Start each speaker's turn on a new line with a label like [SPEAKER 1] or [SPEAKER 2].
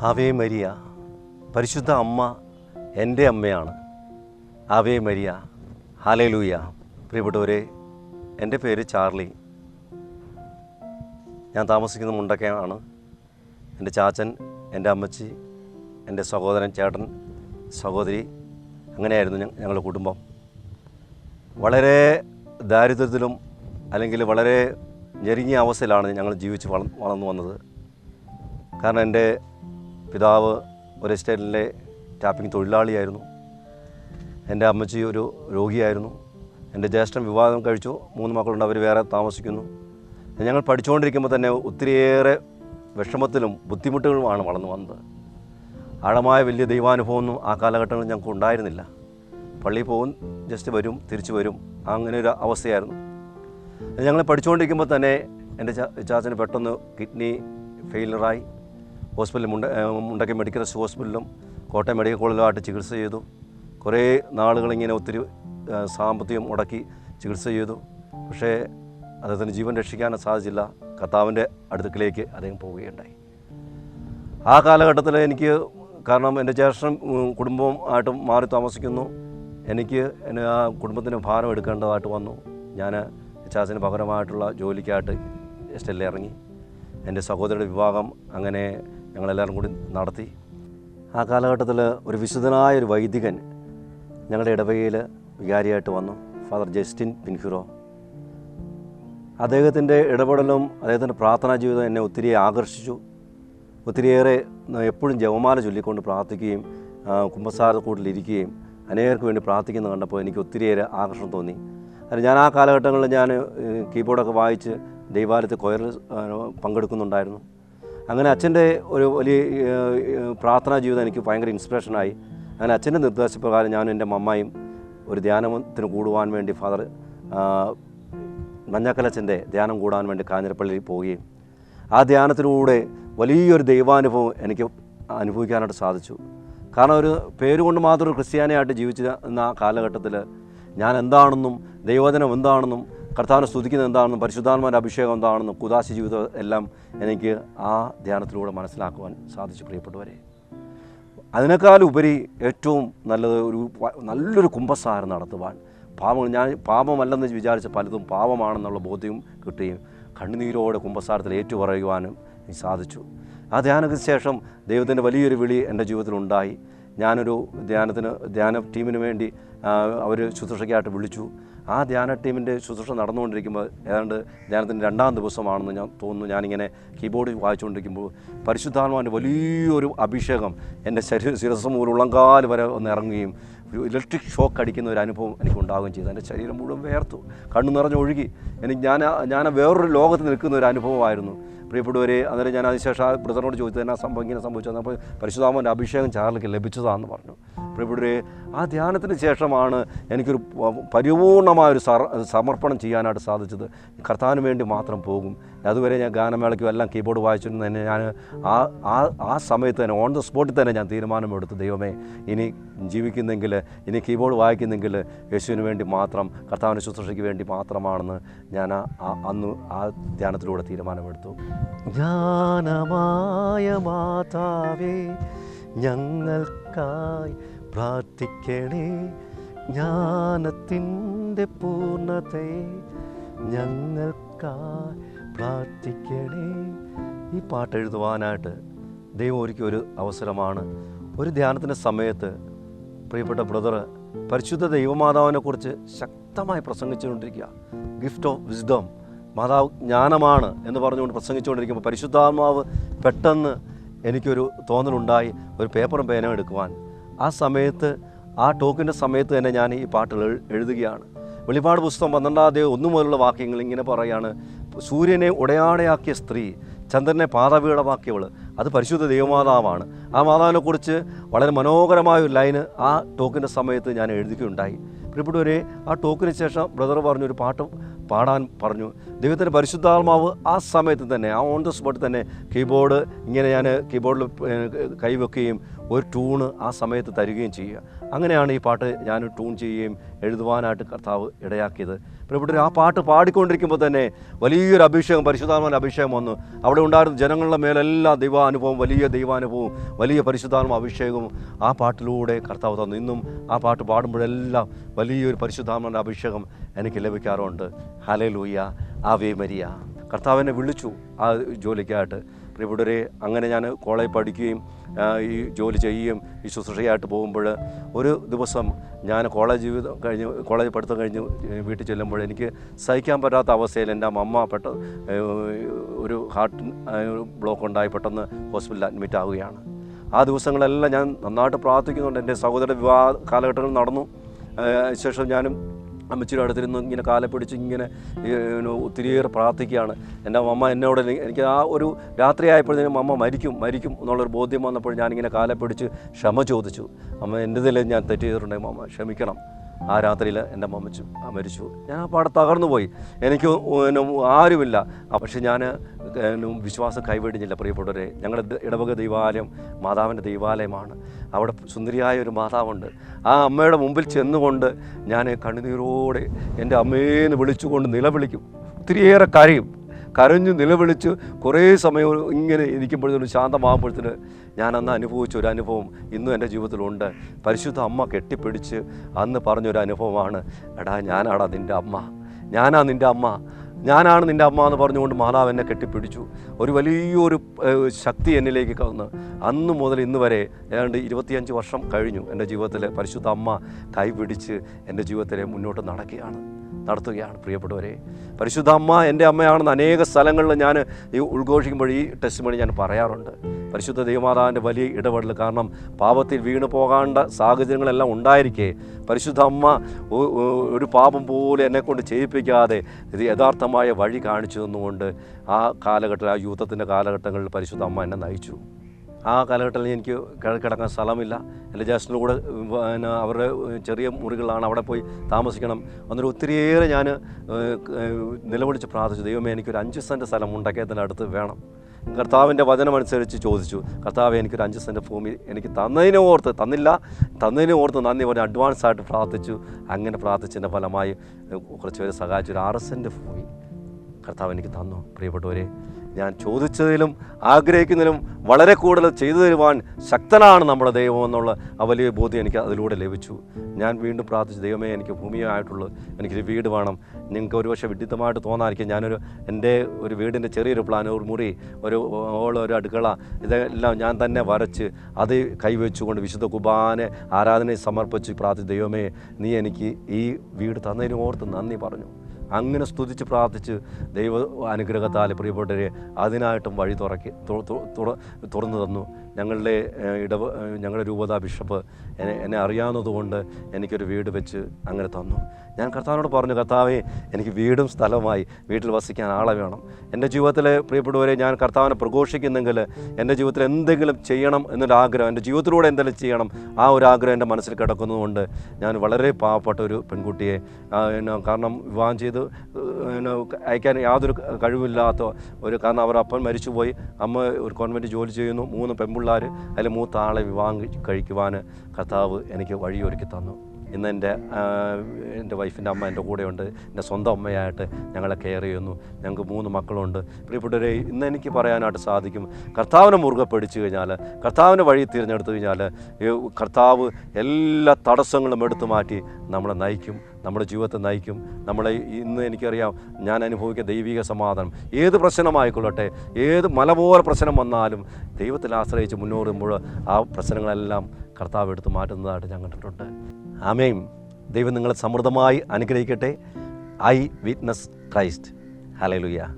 [SPEAKER 1] Ave Maria പരിശുദ്ധ അമ്മ എന്റെ അമ്മയാണ്. ആവേ മരിയ ഹാലേലൂയ പ്രിയപ്പെട്ടവരെ എന്റെ പേര് ചാർലി. ഞാൻ താമസിക്കുന്ന മുണ്ടക്കയാണ്. എന്റെ ചാച്ചൻ എന്റെ അമ്മച്ചി എന്റെ സഹോദരൻ ചേട്ടൻ സഹോദരി അങ്ങനെയായിരുന്നു ഞങ്ങളുടെ കുടുംബം. വളരെ ദാരിദ്ര്യത്തിലും അല്ലെങ്കിൽ വളരെ ഞെരുങ്ങിയ അവസ്ഥയിലാണ് ഞങ്ങൾ ജീവിച്ച് വള വളർന്നു വന്നത്. കാരണം എന്റെ പിതാവ് ഒരു എസ്റ്റേറ്റിലെ ടാപ്പിംഗ് തൊഴിലാളിയായിരുന്നു. എന്റെ അമ്മച്ചി ഒരു രോഗിയായിരുന്നു. എന്റെ ജ്യേഷ്ഠൻ വിവാഹം കഴിച്ചു. മൂന്ന് മക്കളുണ്ട് അവർ വേറെ താമസിക്കുന്നു. ഞങ്ങൾ പഠിച്ചുകൊണ്ടിരിക്കുമ്പോൾ തന്നെ ഒത്തിരിയേറെ വിഷമത്തിലും ബുദ്ധിമുട്ടുകളുമാണ് വളർന്നു വന്നത്. ആഴമായ വലിയ ദൈവാനുഭവമൊന്നും ആ കാലഘട്ടങ്ങളിൽ ഞങ്ങൾക്ക് ഉണ്ടായിരുന്നില്ല. പള്ളിയിൽ പോകും ജസ്റ്റ് വരും തിരിച്ചു വരും. അങ്ങനെ ഒരു അവസ്ഥയായിരുന്നു. ഞങ്ങൾ പഠിച്ചുകൊണ്ടിരിക്കുമ്പോൾ തന്നെ എന്റെ ചാച്ചന് പെട്ടെന്ന് കിഡ്നി ഫെയിലറായി. ഹോസ്പിറ്റലിൽ മുണ്ട മുണ്ടക്കി മെഡിക്കൽ ഹോസ്പിറ്റലിലും കോട്ടയം മെഡിക്കൽ കോളേജിലുമായിട്ട് ചികിത്സ ചെയ്തു. കുറേ നാളുകളിങ്ങനെ ഒത്തിരി സാമ്പത്തികം മുടക്കി ചികിത്സ ചെയ്തു. പക്ഷേ അദ്ദേഹത്തിന് ജീവൻ രക്ഷിക്കാൻ സാധിച്ചില്ല. കർത്താവിന്റെ അടുക്കലേക്ക് അദ്ദേഹം പോവുകയുണ്ടായി. ആ കാലഘട്ടത്തിൽ എനിക്ക് കാരണം എന്റെ ജ്യേഷ്ഠൻ ഉം, കുടുംബവും ആയിട്ട് മാറി താമസിക്കുന്നു. എനിക്ക് എന്നെ ആ കുടുംബത്തിന് ഭാരം എടുക്കേണ്ടതായിട്ട് വന്നു. ഞാൻ ചാച്ചന് പകരമായിട്ടുള്ള ജോലിക്കായിട്ട് എസ്റ്റലിൽ ഇറങ്ങി എന്റെ സഹോദരിയുടെ വിവാഹം അങ്ങനെ ഞങ്ങളെല്ലാവരും കൂടി നടത്തി. ആ കാലഘട്ടത്തിൽ ഒരു വിശുദ്ധനായ ഒരു വൈദികൻ ഞങ്ങളുടെ ഇടവകയിൽ വികാരിയായിട്ട് വന്നു ഫാദർ ജസ്റ്റിൻ പിൻഹുറോ. അദ്ദേഹത്തിന്റെ ഇടപെടലും അദ്ദേഹത്തിന്റെ പ്രാർത്ഥനാ ജീവിതം എന്നെ ഒത്തിരി ആകർഷിച്ചു. ഒത്തിരിയേറെ എപ്പോഴും ജവമാല ചൊല്ലിക്കൊണ്ട് പ്രാർത്ഥിക്കുകയും കുമ്പസാരക്കൂട്ടിലിരിക്കുകയും അനേകർക്ക് വേണ്ടി പ്രാർത്ഥിക്കുന്നത് കണ്ടപ്പോൾ എനിക്ക് ഒത്തിരിയേറെ ആകർഷണം തോന്നി. അത് ഞാൻ ആ കാലഘട്ടങ്ങളിൽ ഞാൻ കീബോർഡൊക്കെ വായിച്ച് ദൈവാലയത്തിൽ കൊയറിൽ പങ്കെടുക്കുന്നുണ്ടായിരുന്നു. അങ്ങനെ അച്ഛന്റെ ഒരു വലിയ പ്രാർത്ഥനാ ജീവിതം എനിക്ക് ഭയങ്കര ഇൻസ്പിറേഷനായി. അങ്ങനെ അച്ഛന്റെ നിർദ്ദേശപ്രകാരം ഞാനും എന്റെ മമ്മായും ഒരു ധ്യാനത്തിന് കൂടുവാൻ വേണ്ടി ഫാദർ മഞ്ഞക്കലച്ചന്റെ ധ്യാനം കൂടാൻ വേണ്ടി കാഞ്ഞിരപ്പള്ളിയിൽ പോവുകയും ആ ധ്യാനത്തിലൂടെ വലിയൊരു ദൈവാനുഭവം എനിക്ക് അനുഭവിക്കാനായിട്ട് സാധിച്ചു. കാരണം ഒരു പേരുകൊണ്ട് മാത്രം ക്രിസ്ത്യാനിയായിട്ട് ജീവിച്ചിരുന്ന ആ കാലഘട്ടത്തിൽ ഞാൻ എന്താണെന്നും ദൈവജനം എന്താണെന്നും കർത്താവിനെ സ്തുതിക്കുന്നത് എന്താണെന്നും പരിശുദ്ധാത്മാന്റെ അഭിഷേകം എന്താണെന്നും കുദാശി ജീവിതം എല്ലാം എനിക്ക് ആ ധ്യാനത്തിലൂടെ മനസ്സിലാക്കുവാൻ സാധിച്ചു പ്രിയപ്പെട്ടവരെ. അതിനേക്കാൾ ഉപരി ഏറ്റവും നല്ലത് ഒരു നല്ലൊരു കുംഭസാരം നടത്തുവാൻ. പാപം ഞാൻ പാപമല്ലെന്ന് വിചാരിച്ച പലതും പാപമാണെന്നുള്ള ബോധ്യം കിട്ടുകയും കണ്ണുനീരോടെ കുംഭസാരത്തിൽ ഏറ്റുപറയുവാനും പറയുവാനും സാധിച്ചു. ആ ധ്യാനത്തിന് ശേഷം ദൈവത്തിന്റെ വലിയൊരു വിളി എന്റെ ജീവിതത്തിലുണ്ടായി. ഞാനൊരു ധ്യാനത്തിന് ധ്യാന ടീമിന് വേണ്ടി അവർ ശുശ്രൂഷയ്ക്കായിട്ട് വിളിച്ചു. ആ ധ്യാന ടീമിന്റെ ശുശ്രൂഷ നടന്നുകൊണ്ടിരിക്കുമ്പോൾ ഏതാണ്ട് ധ്യാനത്തിന്റെ രണ്ടാം ദിവസമാണെന്ന് ഞാൻ തോന്നുന്നു. ഞാനിങ്ങനെ കീബോർഡ് വായിച്ചുകൊണ്ടിരിക്കുമ്പോൾ പരിശുദ്ധാത്മാവിന്റെ വലിയൊരു അഭിഷേകം എന്റെ ശരീര ശിരസ് മുതൽ ഉള്ളങ്കാൽ വരെ ഒന്ന് ഇറങ്ങുകയും ഒരു ഇലക്ട്രിക് ഷോക്ക് അടിക്കുന്ന ഒരു അനുഭവം എനിക്ക് ഉണ്ടാവുകയും ചെയ്തു. എന്റെ ശരീരം മുഴുവൻ വേർത്തു കണ്ണു നിറഞ്ഞൊഴുകി എനിക്ക് ഞാൻ ഞാൻ വേറൊരു ലോകത്ത് നിൽക്കുന്ന ഒരു അനുഭവമായിരുന്നു. പ്രിയപ്പെട്ടവരെ അന്നേരം ഞാൻ അതിനുശേഷം ആ ബ്രദറിനോട് ചോദിച്ചത് എന്നാ സംഭവം ഇങ്ങനെ സംഭവിച്ചത് അപ്പോൾ പരിശുദ്ധാമന്റെ അഭിഷേകം ചാർലിക്ക് ലഭിച്ചതാണെന്ന് പറഞ്ഞു. പ്രിയപ്പെട്ടവരെ ആ ധ്യാനത്തിന് ശേഷമാണ് എനിക്കൊരു പരിപൂർണമായ ഒരു സമർപ്പണം ചെയ്യാനായിട്ട് സാധിച്ചത്. കർത്താവിന് വേണ്ടി മാത്രം പോകും. അതുവരെ ഞാൻ ഗാനമേളയ്ക്കും എല്ലാം കീബോർഡ് വായിച്ചിരുന്നു തന്നെ ഞാൻ ആ ആ ആ സമയത്ത് തന്നെ ഓൺ ദ സ്പോട്ടിൽ തന്നെ ഞാൻ തീരുമാനമെടുത്തു. ദൈവമേ ഇനി ജീവിക്കുന്നെങ്കിൽ ഇനി കീബോർഡ് വായിക്കുന്നെങ്കിൽ യേശുവിന് വേണ്ടി മാത്രം കർത്താവിന്റെ ശുശ്രൂഷയ്ക്ക് വേണ്ടി മാത്രമാണെന്ന് ഞാൻ ആ- അന്ന് ആ ധ്യാനത്തിലൂടെ തീരുമാനമെടുത്തു. ജ്ഞാനമായ മാതാവേ ഞങ്ങൾക്കായി പ്രാർത്ഥിക്കണേ. ജ്ഞാനത്തിന്റെ പൂർണതയെ ഞങ്ങൾക്കായി പ്രാർത്ഥിക്കണേ. ഈ പാട്ട് എഴുതുവാനായിട്ട് ദൈവം ഒരുക്കിയ ഒരു അവസരമാണ്. ഒരു ധ്യാനത്തിന്റെ സമയത്ത് പ്രിയപ്പെട്ട ബ്രദർ പരിശുദ്ധ ദൈവമാതാവിനെക്കുറിച്ച് ശക്തമായി പ്രസംഗിച്ചുകൊണ്ടിരിക്കുക. ഗിഫ്റ്റ് ഓഫ് വിസ്ഡം മാതാവ് ജ്ഞാനമാണ് എന്ന് പറഞ്ഞുകൊണ്ട് പ്രസംഗിച്ചുകൊണ്ടിരിക്കുമ്പോൾ പരിശുദ്ധാത്മാവ് പെട്ടെന്ന് എനിക്കൊരു തോന്നലുണ്ടായി ഒരു പേപ്പറും പേനയും എടുക്കുവാൻ. ആ സമയത്ത് ആ ടോക്കിന്റെ സമയത്ത് തന്നെ ഞാൻ ഈ പാട്ടുകൾ എഴുതുകയാണ്. വെളിപാട് പുസ്തകം പന്ത്രണ്ടാം അധ്യായം ഒന്നു മുതലുള്ള വാക്യങ്ങൾ ഇങ്ങനെ പറയാണ് സൂര്യനെ ഉടയാടയാക്കിയ സ്ത്രീ ചന്ദ്രനെ പാതവീടമാക്കിയവൾ അത് പരിശുദ്ധ ദൈവമാതാവാണ്. ആ മാതാവിനെക്കുറിച്ച് വളരെ മനോഹരമായ ഒരു ലൈന് ആ ടോക്കിന്റെ സമയത്ത് ഞാൻ എഴുതുകയുണ്ടായി. പ്രിയപ്പെട്ടവരെ ആ ടോക്കിന് ശേഷം ബ്രദർ പറഞ്ഞൊരു പാട്ട് പാടാൻ പറഞ്ഞു. ദൈവത്തിന്റെ പരിശുദ്ധാത്മാവ് ആ സമയത്ത് തന്നെ ആ ഓൺ ദ സ്പോട്ട് തന്നെ കീബോർഡ് ഇങ്ങനെ ഞാൻ കീബോർഡിൽ കൈവെക്കുകയും ഒരു ട്യൂണ് ആ സമയത്ത് തരികയും ചെയ്യുക. അങ്ങനെയാണ് ഈ പാട്ട് ഞാൻ ട്യൂൺ ചെയ്യുകയും എഴുതുവാനായിട്ട് കർത്താവ് ഇടയാക്കിയത്. പ്രിയപ്പെട്ടവർ ആ പാട്ട് പാടിക്കൊണ്ടിരിക്കുമ്പോൾ തന്നെ വലിയൊരു അഭിഷേകം പരിശുദ്ധാത്മാവിന്റെ അഭിഷേകം വന്നു. അവിടെ ഉണ്ടായിരുന്ന ജനങ്ങളുടെ മേലെല്ലാ ദൈവാനുഭവം വലിയ ദൈവാനുഭവവും വലിയ പരിശുദ്ധാത്മ അഭിഷേകവും ആ പാട്ടിലൂടെ കർത്താവ് തന്നു. ഇന്നും ആ പാട്ട് പാടുമ്പോഴെല്ലാം വലിയൊരു പരിശുദ്ധാത്മാവിന്റെ അഭിഷേകം എനിക്ക് ലഭിക്കാറുണ്ട്. ഹലേ ലൂയ ആവേ മരിയ. കർത്താവിനെ വിളിച്ചു ആ ജോലിക്കായിട്ട്. പ്രിയപ്പെട്ടവരെ അങ്ങനെ ഞാൻ കോളേജ് പഠിക്കുകയും ഈ ജോലി ചെയ്യുകയും ഈ ശുശ്രൂഷയായിട്ട് പോകുമ്പോൾ ഒരു ദിവസം ഞാൻ കോളേജ് ജീവിതം കഴിഞ്ഞ് കോളേജ് പഠിത്തം കഴിഞ്ഞ് വീട്ടിൽ ചെല്ലുമ്പോൾ എനിക്ക് സഹിക്കാൻ പറ്റാത്ത അവസ്ഥയിൽ എന്റെ അമ്മ പെട്ട ഒരു ഹാർട്ട് ബ്ലോക്ക് ഉണ്ടായി പെട്ടെന്ന് ഹോസ്പിറ്റലിൽ അഡ്മിറ്റ് ആവുകയാണ്. ആ ദിവസങ്ങളെല്ലാം ഞാൻ നന്നായിട്ട് പ്രാർത്ഥിക്കുന്നുണ്ട്. എന്റെ സഹോദര വിവാഹ കാലഘട്ടങ്ങൾ നടന്നു. ശേഷം ഞാനും അമ്മച്ചിയുടെ അടുത്തിരുന്ന് ഇങ്ങനെ കാലെ പിടിച്ച് ഇങ്ങനെ ഒത്തിരിയേറെ പ്രാർത്ഥിക്കുകയാണ്. എന്റെ അമ്മ എന്നോട് എനിക്ക് ആ ഒരു രാത്രി രാത്രിയായപ്പോഴത്തേനും അമ്മ മരിക്കും മരിക്കും എന്നുള്ളൊരു ബോധ്യം വന്നപ്പോൾ ഞാനിങ്ങനെ കാലെ പിടിച്ച് ക്ഷമ ചോദിച്ചു. അമ്മ എന്റെ ഞാൻ തെറ്റ് ചെയ്തിട്ടുണ്ടെങ്കിൽ അമ്മ ക്ഷമിക്കണം. ആ രാത്രിയിൽ എന്റെ അമ്മ മരിച്ചു. മരിച്ചു. ഞാൻ ആ പാടെ തകർന്നു പോയി. എനിക്ക് ആരുമില്ല. പക്ഷെ ഞാൻ വിശ്വാസം കൈവിടിഞ്ഞില്ല പ്രിയപ്പെട്ടവരെ. ഞങ്ങളുടെ ഇടവക ദൈവാലയം മാതാവിന്റെ ദൈവാലയമാണ്. അവിടെ സുന്ദരിയായ ഒരു മാതാവുണ്ട്. ആ അമ്മയുടെ മുമ്പിൽ ചെന്നുകൊണ്ട് ഞാൻ കണ്ണുനീരോടെ എന്റെ അമ്മേന്ന് വിളിച്ചുകൊണ്ട് നിലവിളിക്കും. ഒത്തിരിയേറെ കരയും. കരഞ്ഞു നിലവിളിച്ച് കുറേ സമയം ഇങ്ങനെ ഇരിക്കുമ്പോഴത്തേനും ശാന്തമാകുമ്പോഴത്തേന് ഞാൻ അന്ന് അനുഭവിച്ച ഒരു അനുഭവം ഇന്നും എന്റെ ജീവിതത്തിലുണ്ട്. പരിശുദ്ധ അമ്മ കെട്ടിപ്പിടിച്ച് അന്ന് പറഞ്ഞൊരു അനുഭവമാണ്. എടാ ഞാനാടാ നിന്റെ അമ്മ. ഞാനാ നിന്റെ അമ്മ. ഞാനാണ് നിന്റെ അമ്മ എന്ന് പറഞ്ഞുകൊണ്ട് മാതാവ് എന്നെ കെട്ടിപ്പിടിച്ചു. ഒരു വലിയൊരു ശക്തി എന്നിലേക്ക് വന്ന് അന്ന് മുതൽ ഇന്ന് വരെ ഏതാണ്ട് ഇരുപത്തിയഞ്ച് വർഷം കഴിഞ്ഞു എന്റെ ജീവിതത്തിൽ പരിശുദ്ധ അമ്മ കൈപിടിച്ച് എന്റെ ജീവിതത്തിലെ മുന്നോട്ട് നടക്കുകയാണ്. നടത്തുകയാണ്. പ്രിയപ്പെട്ടവരെ പരിശുദ്ധ അമ്മ എന്റെ അമ്മയാണെന്ന് അനേക സ്ഥലങ്ങളിൽ ഞാൻ ഈ ഉദ്ഘോഷിക്കുമ്പോൾ ഈ ടെസ്റ്റ് മണി ഞാൻ പറയാറുണ്ട്. പരിശുദ്ധ ദൈവമാതാവിന്റെ വലിയ ഇടപെടൽ കാരണം പാപത്തിൽ വീണു പോകാണ്ട സാഹചര്യങ്ങളെല്ലാം ഉണ്ടായിരിക്കെ. പരിശുദ്ധ അമ്മ ഒരു പാപം പോലെ എന്നെക്കൊണ്ട് ചെയ്യിപ്പിക്കാതെ ഇത് യഥാർത്ഥമായ വഴി കാണിച്ചു തന്നുകൊണ്ട് ആ കാലഘട്ടത്തിൽ ആ യൂത്തത്തിന്റെ കാലഘട്ടങ്ങളിൽ പരിശുദ്ധ അമ്മ എന്നെ നയിച്ചു. ആ കാലഘട്ടത്തിൽ എനിക്ക് കിടക്കാൻ സ്ഥലമില്ല. എന്റെ ജ്യേഷ്ഠന്റെ കൂടെ പിന്നെ അവരുടെ ചെറിയ മുറികളാണ് അവിടെ പോയി താമസിക്കണം. അന്നൊരു ഒത്തിരിയേറെ ഞാൻ നിലവിളിച്ച് പ്രാർത്ഥിച്ചു ദൈവമേ എനിക്കൊരു അഞ്ച് സെന്റ് സ്ഥലം ഉണ്ടാക്കിയതിന്റെ അടുത്ത് വേണം. കർത്താവിന്റെ വചനമനുസരിച്ച് ചോദിച്ചു കർത്താവ് എനിക്കൊരു അഞ്ച് സെന്റ് ഭൂമി എനിക്ക് തന്നതിനെ ഓർത്ത് തന്നില്ല. തന്നതിനെ ഓർത്ത് നന്ദി പറഞ്ഞ് അഡ്വാൻസ് ആയിട്ട് പ്രാർത്ഥിച്ചു. അങ്ങനെ പ്രാർത്ഥിച്ചതിന്റെ ഫലമായി കുറച്ച് പേര് സഹായിച്ചു. ഒരു ആറ് സെന്റ് ഭൂമി. കർത്താവ് എനിക്ക് തന്നു. പ്രിയപ്പെട്ടവരെ ഞാൻ ചോദിച്ചതിലും ആഗ്രഹിക്കുന്നതിലും വളരെ കൂടുതൽ ചെയ്തു തരുവാൻ ശക്തനാണ് നമ്മുടെ ദൈവം എന്നുള്ള ആ വലിയ ബോധ്യം എനിക്ക് അതിലൂടെ ലഭിച്ചു. ഞാൻ വീണ്ടും പ്രാർത്ഥിച്ചു ദൈവമേ എനിക്ക് ഭൂമിയായിട്ടുള്ളൂ എനിക്കൊരു വീട് വേണം. നിങ്ങൾക്ക് ഒരുപക്ഷെ വിഡിത്തമായിട്ട് തോന്നാതിരിക്കും. ഞാനൊരു എന്റെ ഒരു വീടിന്റെ ചെറിയൊരു പ്ലാൻ ഒരു മുറി ഒരു ഹോൾ ഒരു അടുക്കള ഇതെല്ലാം ഞാൻ തന്നെ വരച്ച് അത് കൈവച്ചുകൊണ്ട് വിശുദ്ധ കുബാനെ ആരാധനയെ സമർപ്പിച്ച് പ്രാർത്ഥിച്ചു. ദൈവമേ നീ എനിക്ക് ഈ വീട് തന്നതിന് ഓർത്ത് നന്ദി പറഞ്ഞു. അങ്ങനെ സ്തുതിച്ച് പ്രാർത്ഥിച്ച് ദൈവ അനുഗ്രഹത്താൽ പ്രിയപ്പെട്ടവരെ അതിനായിട്ടും വഴി തുറക്കി തുറന്നു തന്നു. ഞങ്ങളുടെ ഇടവ ഞങ്ങളുടെ രൂപതാ ബിഷപ്പ് എന്നെ എന്നെ അറിയാവുന്നതുകൊണ്ട് എനിക്കൊരു വീട് വെച്ച് അങ്ങനെ തന്നു. ഞാൻ കർത്താവിനോട് പറഞ്ഞു കർത്താവേ എനിക്ക് വീടും സ്ഥലമായി വീട്ടിൽ വസിക്കാൻ ആളെ വേണം. എന്റെ ജീവിതത്തിലെ പ്രിയപ്പെട്ടവരെ ഞാൻ കർത്താവിനെ പ്രഘോഷിക്കുന്നെങ്കിൽ എന്റെ ജീവിതത്തിൽ എന്തെങ്കിലും ചെയ്യണം എന്നൊരു ആഗ്രഹം എന്റെ ജീവിതത്തിലൂടെ എന്തെങ്കിലും ചെയ്യണം ആ ഒരു ആഗ്രഹം എന്റെ മനസ്സിൽ കിടക്കുന്നതുകൊണ്ട് ഞാൻ വളരെ പാവപ്പെട്ട ഒരു പെൺകുട്ടിയെ കാരണം വിവാഹം ചെയ്ത് അയക്കാൻ യാതൊരു കഴിവില്ലാത്ത ഒരു കാരണം അവർ അപ്പൻ മരിച്ചുപോയി അമ്മ ഒരു കോൺവെന്റ് ജോലി ചെയ്യുന്നു മൂന്ന് പെൺപിള്ളേർ അതിൽ മൂത്ത ആളെ വിവാഹം കഴിക്കുവാൻ കർത്താവ് എനിക്ക് വഴിയൊരുക്കി തന്നു. ഇന്ന് എന്റെ എന്റെ വൈഫിന്റെ അമ്മ എന്റെ കൂടെയുണ്ട്. എന്റെ സ്വന്തം അമ്മയായിട്ട് ഞങ്ങളെ കെയർ ചെയ്യുന്നു. ഞങ്ങൾക്ക് മൂന്ന് മക്കളുണ്ട്. പ്രിയപ്പെട്ടവരെ ഇന്ന് എനിക്ക് പറയാനായിട്ട് സാധിക്കും കർത്താവിനെ മുറുകെ പിടിച്ചു കഴിഞ്ഞാൽ കർത്താവിന്റെ വഴി തിരഞ്ഞെടുത്തു കഴിഞ്ഞാൽ കർത്താവ് എല്ലാ തടസ്സങ്ങളും എടുത്തു മാറ്റി നമ്മളെ നയിക്കും നമ്മുടെ ജീവിതത്തെ നയിക്കും. നമ്മളെ ഇന്ന് എനിക്കറിയാം ഞാൻ അനുഭവിക്കുന്ന ദൈവിക സമാധാനം. ഏത് പ്രശ്നമായിക്കൊള്ളട്ടെ ഏത് മല പോലെ പ്രശ്നം വന്നാലും ദൈവത്തിൽ ആശ്രയിച്ച് മുന്നോറുമ്പോൾ ആ പ്രശ്നങ്ങളെല്ലാം കർത്താവ് എടുത്ത് മാറ്റുന്നതായിട്ട് ഞാൻ കണ്ടിട്ടുണ്ട്. ആമേയും ദൈവം നിങ്ങളെ സമൃദ്ധമായി അനുഗ്രഹിക്കട്ടെ. I witness Christ. ഹലലുയ്യ